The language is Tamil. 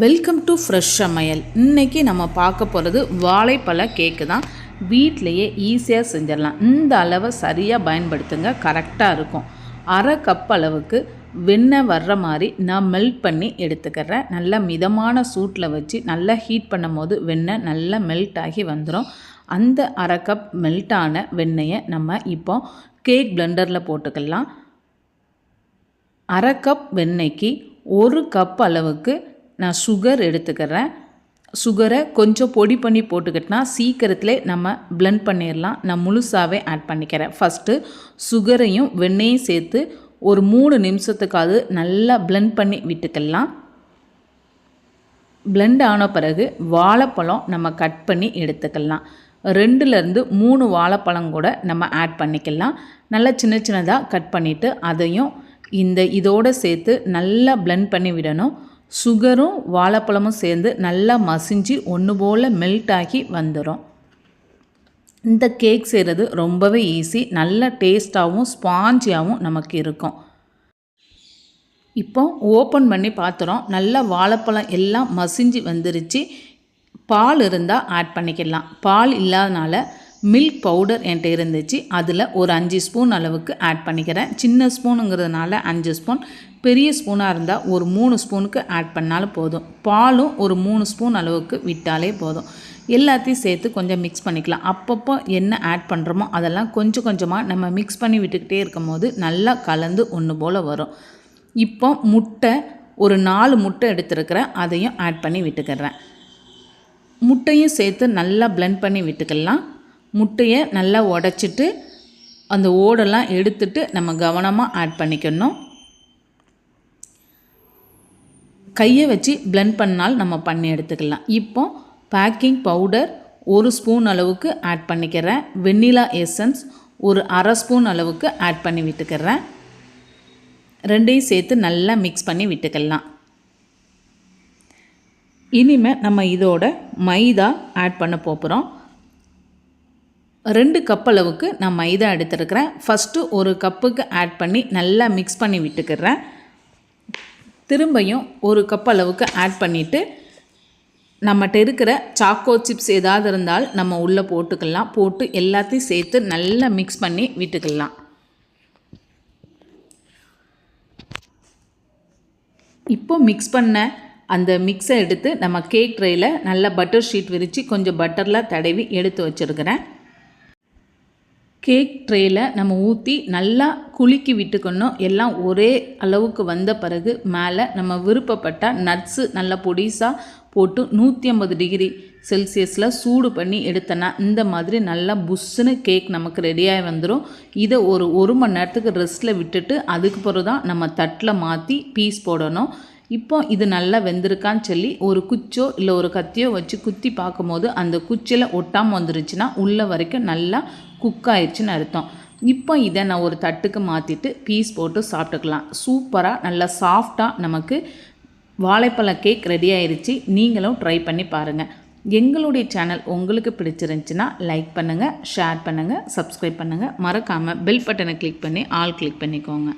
வெல்கம் டு ஃப்ரெஷ் சமையல் இன்றைக்கி நம்ம பார்க்க போகிறது வாழைப்பழ கேக்கு தான். வீட்டிலையே ஈஸியாக செஞ்சிடலாம். இந்த அளவை சரியாக பயன்படுத்துங்க. கரெக்டாக இருக்கும். அரை கப் அளவுக்கு வெண்ணெய் வர்ற மாதிரி நான் மெல்ட் பண்ணி எடுத்துக்கிறேன். நல்லா மிதமான சூட்டில் வச்சு நல்லா ஹீட் பண்ணும் போது வெண்ணெய் நல்லா மெல்ட் ஆகி வந்துடும் அந்த அரை கப் மெல்ட்டான வெண்ணெயை நம்ம இப்போ கேக் பிளெண்டரில் போட்டுக்கலாம். அரை கப் வெண்ணெய்க்கு ஒரு கப் அளவுக்கு நான் சுகர் எடுத்துக்கிறேன். சுகரை கொஞ்சம் பொடி பண்ணி போட்டுக்கிட்டனா சீக்கிரத்தில் நம்ம பிளெண்ட் பண்ணிடலாம் நான் முழுசாகவே ஆட் பண்ணிக்கிறேன். ஃபஸ்ட்டு சுகரையும் வெண்ணையும் சேர்த்து ஒரு மூணு நிமிஷத்துக்காவது நல்லா பிளெண்ட் பண்ணி விட்டுக்கலாம். பிளெண்ட் ஆன பிறகு வாழைப்பழம் நம்ம கட் பண்ணி எடுத்துக்கலாம். ரெண்டுலேருந்து மூணு வாழைப்பழம் கூட நம்ம ஆட் பண்ணிக்கலாம். நல்லா சின்ன சின்னதாக கட் பண்ணிவிட்டு அதையும் இந்த இதோடு சேர்த்து நல்லா பிளெண்ட் பண்ணி விடணும். சுகரும் வாழைப்பழமும் சேர்ந்து நல்லா மசிஞ்சு ஒன்று போல் மெல்ட் ஆகி வந்துடும் இந்த கேக் செய்கிறது ரொம்பவே ஈஸி நல்ல டேஸ்ட்டாகவும் ஸ்பாஞ்சியாகவும் நமக்கு இருக்கும். இப்போ ஓப்பன் பண்ணி பார்த்துறோம் நல்லா வாழைப்பழம் எல்லாம் மசிஞ்சு வந்துருச்சு. பால் இருந்தால் ஆட் பண்ணிக்கலாம். பால் இல்லாதனால மில்க் பவுடர் என்கிட்ட இருந்துச்சு. அதில் ஒரு அஞ்சு ஸ்பூன் அளவுக்கு ஆட் பண்ணிக்கிறேன். சின்ன ஸ்பூனுங்கிறதுனால அஞ்சு ஸ்பூன் பெரிய ஸ்பூனாக இருந்தால் ஒரு மூணு ஸ்பூனுக்கு ஆட் பண்ணாலும் போதும். பாலும் ஒரு மூணு ஸ்பூன் அளவுக்கு விட்டாலே போதும். எல்லாத்தையும் சேர்த்து கொஞ்சம் மிக்ஸ் பண்ணிக்கலாம். அப்பப்போ என்ன ஆட் பண்ணுறோமோ அதெல்லாம் கொஞ்சம் கொஞ்சமாக நம்ம மிக்ஸ் பண்ணி விட்டுக்கிட்டே இருக்கும் போது நல்லா கலந்து ஒன்று போல் வரும். இப்போ முட்டை ஒரு நாலு முட்டை எடுத்துருக்கிறேன். அதையும் ஆட் பண்ணி விட்டுக்கிறேன். முட்டையும் சேர்த்து நல்லா பிளெண்ட் பண்ணி விட்டுக்கலாம். முட்டையை நல்லா உடச்சிட்டு அந்த ஓடெல்லாம் எடுத்துட்டு நம்ம கவனமாக ஆட் பண்ணிக்கணும். கையை வச்சு பிளெண்ட் பண்ணால் நம்ம பண்ணி எடுத்துக்கலாம். இப்போ பேக்கிங் பவுடர் ஒரு ஸ்பூன் அளவுக்கு ஆட் பண்ணிக்கிறேன். வெண்ணிலா எசன்ஸ் ஒரு அரை ஸ்பூன் அளவுக்கு ஆட் பண்ணி விட்டுக்கிறேன். ரெண்டையும் சேர்த்து நல்லா மிக்ஸ் பண்ணி விட்டுக்கலாம். இனிமேல் நம்ம இதோட மைதா ஆட் பண்ண போகிறோம் ரெண்டு கப் அளவுக்கு நான் மைதா எடுத்துருக்கிறேன். ஃபஸ்ட்டு ஒரு கப்புக்கு ஆட் பண்ணி நல்லா மிக்ஸ் பண்ணி விட்டுக்கிறேன். திரும்பியும் ஒரு கப் அளவுக்கு ஆட் பண்ணிவிட்டு நம்மகிட்ட இருக்கிற சாக்கோ சிப்ஸ் ஏதாவது இருந்தால் நம்ம உள்ளே போட்டுக்கலாம். போட்டு எல்லாத்தையும் சேர்த்து நல்லா மிக்ஸ் பண்ணி விட்டுக்கலாம். இப்போ மிக்ஸ் பண்ண அந்த மிக்ஸை எடுத்து நம்ம கேக் ட்ரேயில் நல்லா பட்டர் ஷீட் விரித்து கொஞ்சம் பட்டரில் தடவி எடுத்து வச்சுருக்கிறேன். கேக் ட்ரேயில் நம்ம ஊற்றி நல்லா குலுக்கி விட்டுக்கணும். எல்லாம் ஒரே அளவுக்கு வந்த பிறகு மேலே நம்ம விருப்பப்பட்ட நட்ஸு நல்லா பொடிசாக போட்டு நூற்றி ஐம்பது டிகிரி செல்சியஸில் சூடு பண்ணி எடுத்தனா இந்த மாதிரி நல்லா புஷ்ஷுன்னு கேக் நமக்கு ரெடியாகி வந்துடும் இதை ஒரு ஒரு மணி நேரத்துக்கு ரெஸ்ட்டில் விட்டுட்டு அதுக்கு பிறகு தான் நம்ம தட்டில் மாற்றி பீஸ் போடணும். இப்போ இது நல்லா வெந்திருக்கான்னு சொல்லி ஒரு குச்சோ இல்லை ஒரு கத்தியோ வச்சு குத்தி பார்க்கும்போது அந்த குச்சியில் ஒட்டாமல் வந்துருச்சுன்னா உள்ள வரைக்கும் நல்லா குக் ஆயிடுச்சுன்னு அர்த்தம். இப்போ இதை நான் ஒரு தட்டுக்கு மாற்றிட்டு பீஸ் போட்டு சாப்பிட்டுக்கலாம். சூப்பராக நல்லா சாஃப்டாக நமக்கு வாழைப்பழ கேக் ரெடி ஆயிடுச்சு நீங்களும் ட்ரை பண்ணி பாருங்கள் எங்களுடைய சேனல் உங்களுக்கு பிடிச்சிருந்துச்சின்னா லைக் பண்ணுங்கள் ஷேர் பண்ணுங்கள் சப்ஸ்கிரைப் பண்ணுங்கள் மறக்காமல் பெல் பட்டனை கிளிக் பண்ணி ஆல் கிளிக் பண்ணிக்கோங்க.